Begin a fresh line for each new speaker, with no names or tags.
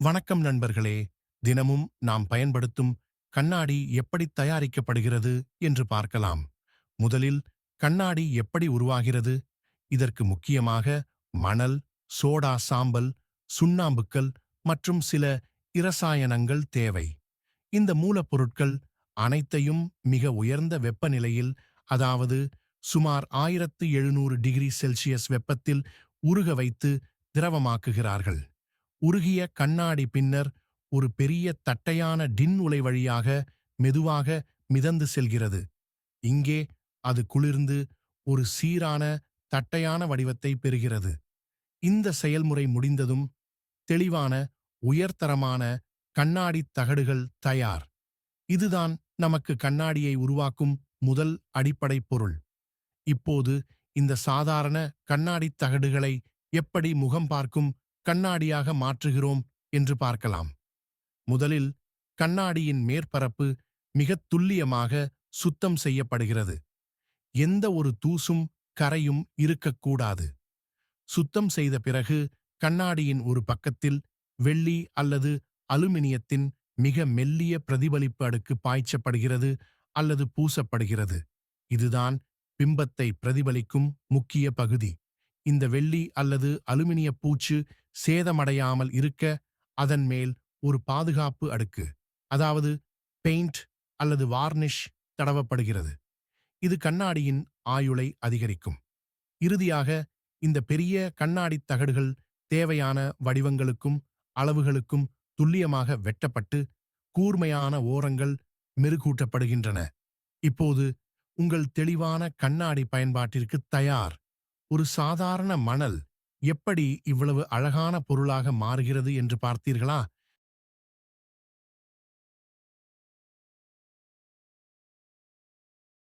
வணக்கம் நண்பர்களே. தினமும் நாம் பயன்படுத்தும் கண்ணாடி எப்படி தயாரிக்கப்படுகிறது என்று பார்க்கலாம். முதலில் கண்ணாடி எப்படி உருவாகிறது? இதற்கு முக்கியமாக மணல் சோடா சாம்பல் சுண்ணாம்புக்கல் மற்றும் சில இரசாயனங்கள் தேவை. இந்த மூலப்பொருட்கள் அனைத்தையும் மிக உயர்ந்த வெப்பநிலையில் அதாவது சுமார் ஆயிரத்து எழுநூறு டிகிரி செல்சியஸ் வெப்பத்தில் உருக வைத்து திரவமாக்குகிறார்கள். உருகிய கண்ணாடி பின்னர் ஒரு பெரிய தட்டையான டின் உலை வழியாக மெதுவாக மிதந்து செல்கிறது. இங்கே அது குளிர்ந்து ஒரு சீரான தட்டையான வடிவத்தை பெறுகிறது. இந்த செயல்முறை முடிந்ததும் தெளிவான உயர்தரமான கண்ணாடித் தகடுகள் தயார். இதுதான் நமக்கு கண்ணாடியை உருவாக்கும் முதல் அடிப்படை பொருள். இப்போது இந்த சாதாரண கண்ணாடித் தகடுகளை எப்படி முகம் பார்க்கும் கண்ணாடியாக மாற்றுகிறோம் என்று பார்க்கலாம். முதலில் கண்ணாடியின் மேற்பரப்பு மிகத் துல்லியமாக சுத்தம் செய்யப்படுகிறது. எந்த ஒரு தூசும் கரையும் இருக்கக்கூடாது. சுத்தம் செய்த பிறகு கண்ணாடியின் ஒரு பக்கத்தில் வெள்ளி அல்லது அலுமினியத்தின் மிக மெல்லிய பிரதிபலிப்பு அடுக்கு பாய்ச்சப்படுகிறது அல்லது பூசப்படுகிறது. இதுதான் பிம்பத்தை பிரதிபலிக்கும் முக்கிய பகுதி. இந்த வெள்ளி அல்லது அலுமினிய பூச்சு சேதமடையாமல் இருக்க அதன் மேல் ஒரு பாதுகாப்பு அடுக்கு அதாவது பெயிண்ட் அல்லது வார்னிஷ் தடவப்படுகிறது. இது கண்ணாடியின் ஆயுளை அதிகரிக்கும். இறுதியாக இந்த பெரிய கண்ணாடித் தகடுகள் தேவையான வடிவங்களுக்கும் அளவுகளுக்கும் துல்லியமாக வெட்டப்பட்டு கூர்மையான ஓரங்கள் மெருகூட்டப்படுகின்றன. இப்போது உங்கள் தெளிவான கண்ணாடி பயன்பாட்டிற்கு தயார். ஒரு சாதாரண மணல் எப்படி இவ்வளவு அழகான பொருளாக மாறுகிறது என்று பார்த்தீர்களா?